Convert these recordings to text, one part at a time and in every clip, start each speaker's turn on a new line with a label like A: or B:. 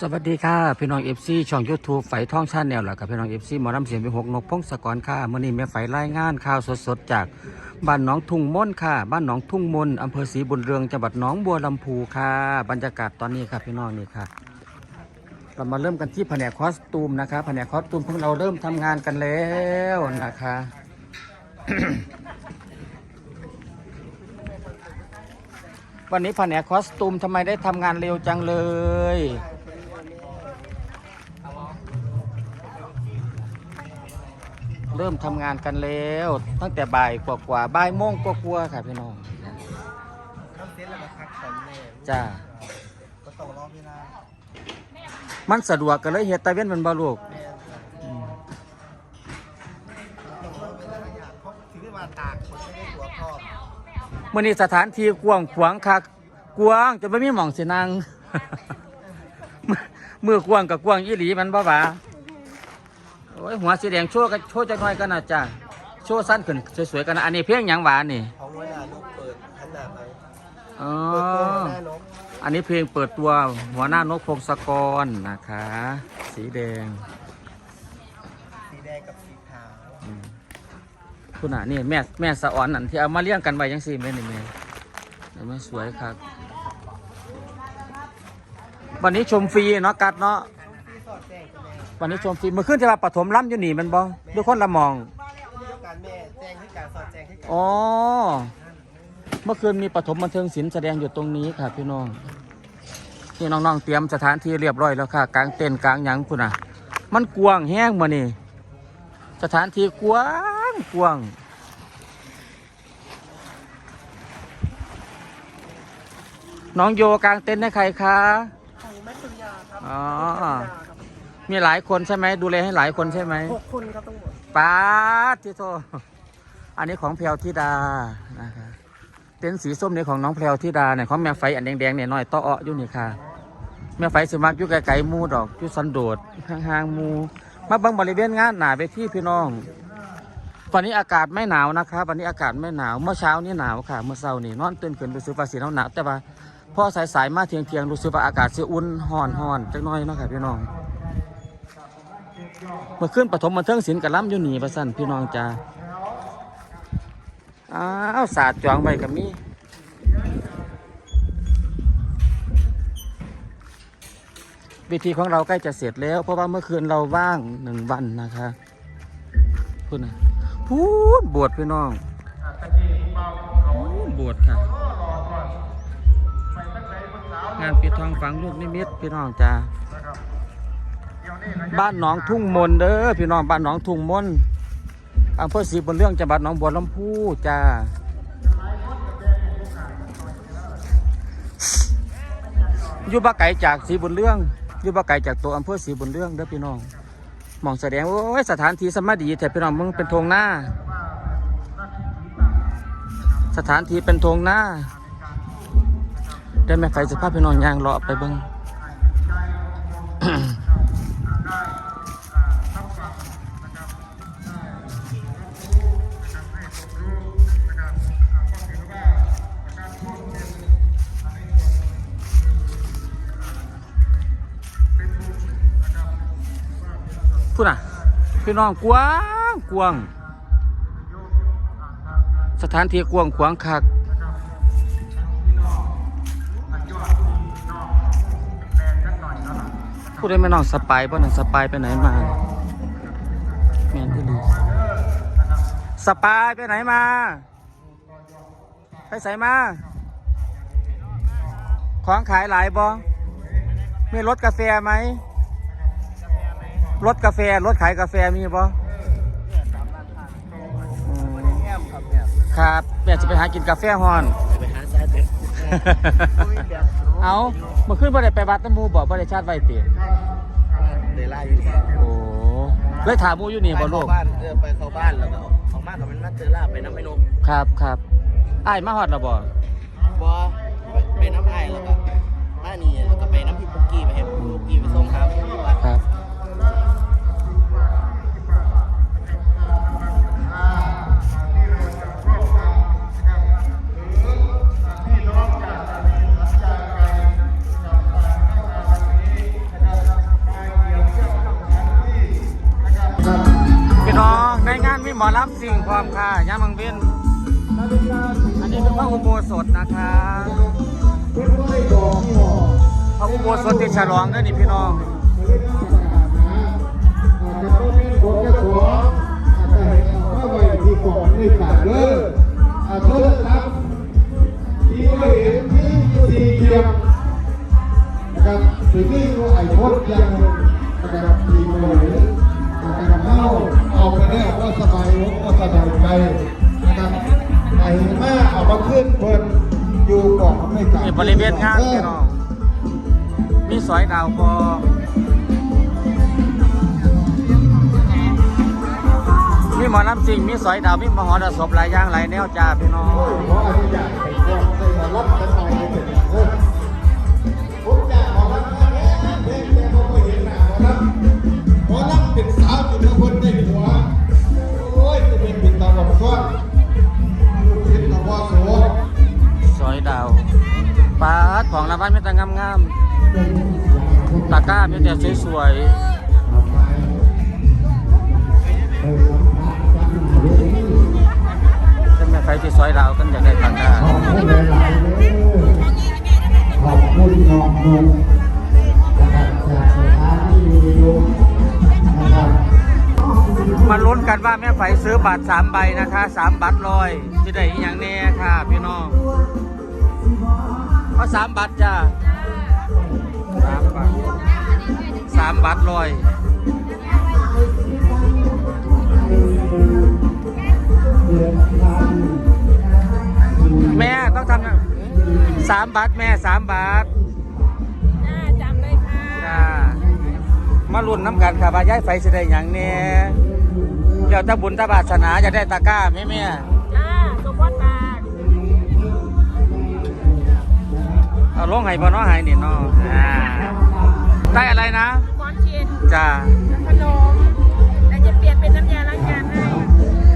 A: สวัสดีค่ะ พี่น้องเอฟซีช่องยูทูบไฝท่องชาแนลหล่ะกับพี่น้องเอฟซีหมอลำเสียงเป็นหกนกพงศกรค่ะมื่อนี้แม่ไฝรายงานข่าวสดๆจากบ้านหนองทุ่งม่นค่ะ บ้านหนองทุ่งมนอำเภอศรีบุญเรืองจังหวัดหนองบัวลำพูค่ะ บรรยากาศตอนนี้ครับพี่น้องนี่ค่ะ เรามาเริ่มกันที่แผนกคอสตูมนะคะแผนกคอสตูมพวกเราเริ่มทำงานกันแล้วนะคะวันนี้แผนกคอสตูมทำไมได้ทำงานเร็วจังเลย เริ่มทำงานกันแล้ว ตั้งแต่บ่ายกว่าๆบ่ายโมงกว่าๆค่ะพี่น้อง
B: ทำเสร็จแล้วก็พักผ่อนแม่
A: จ้า
B: ก็ต้องรอเวลา
A: มันสะดวกกันเลยเฮ็ดตะเว้นมันบ่ลูก
B: แม่ค่ะ
A: อืม
B: ต้องรอเวลาอยากเขาถือว่าตากคนไม่ได้ตัวพ่อ
A: มื้อนี้สถานที่กว้างขวางคักกว้างจนบ่มีหม่องสินั่ง มือมือกว้างกับกว้างอีหลีมันบ่หวาโอ้ยหัวสีแดงโชว์กันโชว์จักหน่อยกันนะจ้าโชว์สั้นขึ้นสวยๆกันนะอันนี้เพียงหยังหวานนี่
B: ของน้อยหนาลูกเปิดขนาดไหน
A: อ๋อ
B: เปิดตัวหน้านก
A: อันนี้เพลงเปิดตัวหัวหน้านกพงศกรนะคะ สีแดง
B: สีแดงกับสีขาว
A: อืมคุณอะนี่แม่แม่สะอ่อนอันที่เอามาเลี้ยงกันไว้ยังสี่แม่นี่แม่เดี๋ยวแม่สวยครับ วันนี้ชมฟรีเนาะกัดเนาะ
B: ที่สอดแจ้งกับแม่
A: วันนี้ชมฟรีเมื่อคืนที่ว่าปฐมล้ำอยู่นี่แมันบ่ด้วยคนละมอง
B: เรื่องการแม่แจ้งให้การสอดแจ้งให้การ
A: อ๋อเมื่อคืนมีปฐมบันเทิงศิลป์แสดงอยู่ตรงนี้ค่ะพี่น้องนี่น้องๆเตรียมสถานที่เรียบร้อยแล้วค่ะกลางเต็นท์กลางหยังคุณอะ มันกว้างแห้งมานี่สถานที่กว้างกว้างน้องโยกลางเต็นท์ให้ใครคะ
B: อ๋
A: อ มีหลายคนใช่ไหมดูแลให้หลายคนใช่ไหม
B: หกคนครับทั้งหมด
A: ป้าดที่โทอันนี้ของแพรวธิดานะคะเต็นท์สีส้มนี่ของน้องแพรวธิดาเนี่ยของแม่ไฟอันแดงๆเนี่ยน้อยต่อเออยู่นี่ค่ะแม่ไฟสมักอยู่ไกลๆหมูดอกอยู่สันโดษห่างๆหมูมาเบังบริเวณงานหนาไปที่พี่น้องวันนี้อากาศไม่หนาวนะคะวันนี้อากาศไม่หนาว เมื่อเช้านี่หนาวค่ะ เมื่อเช้านี่นอนตื่นขึ้นรู้สึกว่าสีหนาวๆแต่ว่า พอสายๆมาเที่ยงรู้สึกว่าอากาศเสิอุ่นห่อนห่อนจักน้อยเนาะค่ะพี่น้องเมื่อคืนปฐมบันเทิงศิลป์กับล้ำอยู่นี่ประสันพี่น้องจ้าอ้าวศาสตร์จองไว้กับมีวิธีของเราใกล้จะเสร็จแล้ว เพราะว่าเมื่อคืนเราว่างหนึ่งวันนะคะพูดนะพูดบวชพี่น้องบวชค่ะ งานปิดทองฝังลูกนิมิตพี่น้องจ้าบ้านหนองทุ่งมนเด้อพี่น้องบ้านหนองทุ่งมนอำเภอศรีบุญเรื่องจังหวัดหนองบัวลำพูจ้าอยู่บ้าไก่จากศรีบุญเรื่องอยู่บ้าไก่จากตัวอำเภอศรีบุญเรื่องเด้อพี่น้องมองแสดงโอ้ยสถานที่สมาดีแต่พี่น้องมึงเป็นทงหน้า สถานที่เป็นทงหน้า ได้แม่ไฟสภาพพี่น้องยางเลาะไปเบิ้งพูดน่ะพี่น้องกว้างกว้าง สถานที่กว้างขวางคัก พูดได้ไหมน้องสปายป่ะน่ะสปายไปไหนมาแมนที่ดีสปายไปไหนมาไปใส่มา ของขายหลายบ่มีรถกาแฟไหมรถกาแฟรถขายกาแฟมีปะ
B: แอมครับเนี่ย
A: ครับแม่จะไปหากินกาแฟฮอน
B: ไปหาสายเด็ด
A: เอาเมื่อคืนบ่ได้ไปวัดน้ำหมูบ่บ่ได้ชาติไว้ติ
B: เดล่าอยู่นี่
A: โอ้เลยถามหมูอยู่นี่บ่ลูก
B: ไปเข้าบ้านเออไปเข้าบ้านแล้วก็ออกมากับมันนัดเจอล่าไปน้ำไม่นม
A: ครับครับอ้ายมาฮอดแล้วบ่
B: ห
A: มอลำสิ่งความค่ะย่ามังเวนอันนี้เป็นพระอุโบสถนะคะพระอุโบสถที่ฉลองด้อนี่พี่น้อง
C: นะครับสิ่งที่ไอ้พดยังนะครับทีมเลยนะครับเข้า เอาไปแล้วก็สบายอกก็สบายใจนะครับไอ้แม่เอามาขึ้นเพิ่นอยู่ก่อนไม่กลับ
A: นี่บริเวณงานพี่น้องมีสอยดาวพอมีหมอลำจริง มีสอยดาว มีมหรสพหลายอย่างหลายแนวจ้าพี่น้อง
C: ขอ
A: งรางวัลมีแต่งามๆตะกร้ามีแต่สวยๆจะไม่ใครที่สอยดากันอยากได้ตะกร้า
C: ขอบคุณหลายๆขอบคุณน้องนนท์นะครับจากสถานีวิทยุนะครับ
A: มาลุ้นกันว่าแม่ไฝซื้อบัตรสามใบนะคะสามบัตรลอยจะได้อย่างแน่ค่ะพี่น้อง เอาสามบัตรจ้าสามบัตรสามบัตรลอยแม่ต้องทำนะสามบาทแม่สามบาท
D: จ้าจำได้ค่ะ
A: จ้ามาลุ้นน้ำกันค่ะว่าย้ายไฟสิได้หยังเนี่ยเดี๋ยวถ้าบุญถ้าบาสนาจะได้ตะกร้าไหมแม่
D: จ้าสม
A: เอาลงให้บ่เน้อให้นี่เนาะอ่าได้อะไรนะ
D: หมอนชิน
A: จ้า
D: ขนมแต่จะเปลี่ยนเป็นน้ำยาล้างจานให้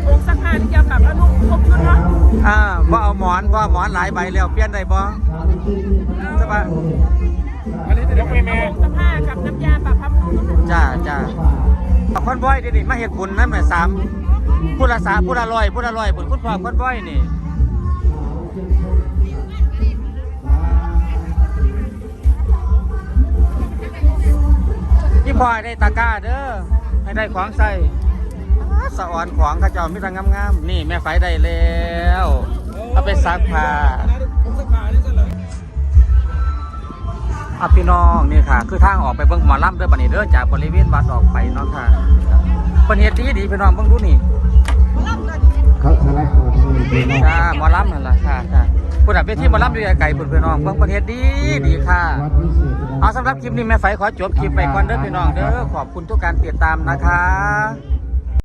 D: องค์สักผ้าที่เกี่ยวกับอนุครบชุดเนาะ
A: อ่าบ่เอาหมอนบ่เอาหมอนหลายใบแล้วเปลี่ยนได้บ่ใช่ปะอันนี้จะยกไปแม่
D: องค์สักผ้ากับน้ำยาปรับผ้านุ่ม
A: จ้าจ้าเอาคอนบอยดิดิมาเห็ดบุญนั่นแหละสามผู้ละสามผู้ละร้อยผู้ละร้อยบุญคุณพ่อคอนบอยนี่ พี่พลอยได้ตะกร้าเด้อให้ได้ของใส่สะอ่อนของข้าเจ้ามีแต่งามๆนี่แม่ไฟได้แล้วเอาไปซักผ้าเอาพี่น้องนี่ค่ะ คือทางออกไปเบิ่งหมอลำเด้อบัดนี้เด้อจากบริเวณวัดออกไปเนาะค่ะเป็นเหตุดีดีพี่น้องเบิ่งดูนี่
C: เขาสลักตัวนี้เป็นน้อง
A: จ้าหมอลำนั่นล่ะค่ะค่ะ ผู้ดับเวทีหมอลำอยู่ไกลๆพุ่นพี่น้องเบิ่งประเทศดีดีค่ะ
C: เศษนะ
A: เอาสำหรับคลิปนี้แม่ไฟขอจบคลิปไปก่อนเด้อพี่น้องเด้อขอบคุณทุกการติดตามนะคะ